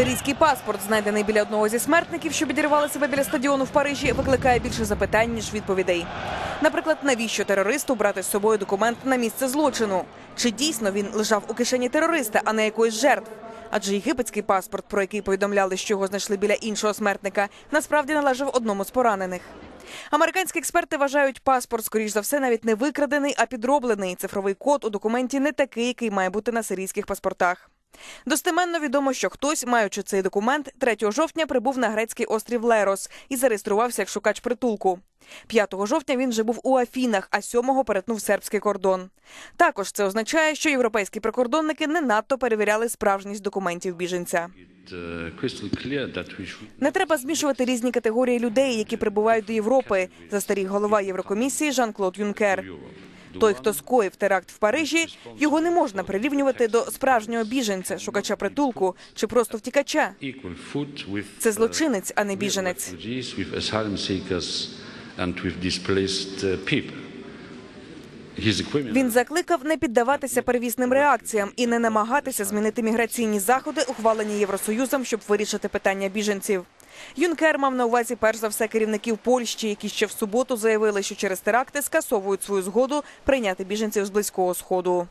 Сирійський паспорт, знайдений біля одного зі смертників, що підірвали себе біля стадіону в Парижі, викликає більше запитань ніж відповідей. Наприклад, навіщо терористу брати з собою документ на місце злочину? Чи дійсно він лежав у кишені терориста, а не якоїсь жертв? Адже єгипетський паспорт, про який повідомляли, що його знайшли біля іншого смертника, насправді належав одному з поранених. Американські експерти вважають паспорт, скоріш за все, навіть не викрадений, а підроблений. Цифровий код у документі не такий, який має бути на сирійських паспортах. Достеменно відомо, що хтось, маючи цей документ, 3 жовтня прибув на грецький острів Лерос і зареєструвався як шукач притулку. 5 жовтня він вже був у Афінах, а 7-го перетнув сербський кордон. Також це означає, що європейські прикордонники не надто перевіряли справжність документів біженця. uh, Не треба змішувати різні категорії людей, які прибувають до Європи. Застеріг голова Єврокомісії Жан-Клод Юнкер. Той, хто скоїв теракт в Парижі, його не можна прирівнювати до справжнього біженця, шукача притулку чи просто втікача. Це злочинець, а не біженець. Він закликав не піддаватися первісним реакціям і не намагатися змінити міграційні заходи, ухвалені Євросоюзом, щоб вирішити питання біженців. Юнкер мав на увазі перш за все керівників Польщі, які ще в суботу заявили, що через теракти скасовують свою згоду прийняти біженців з близького сходу.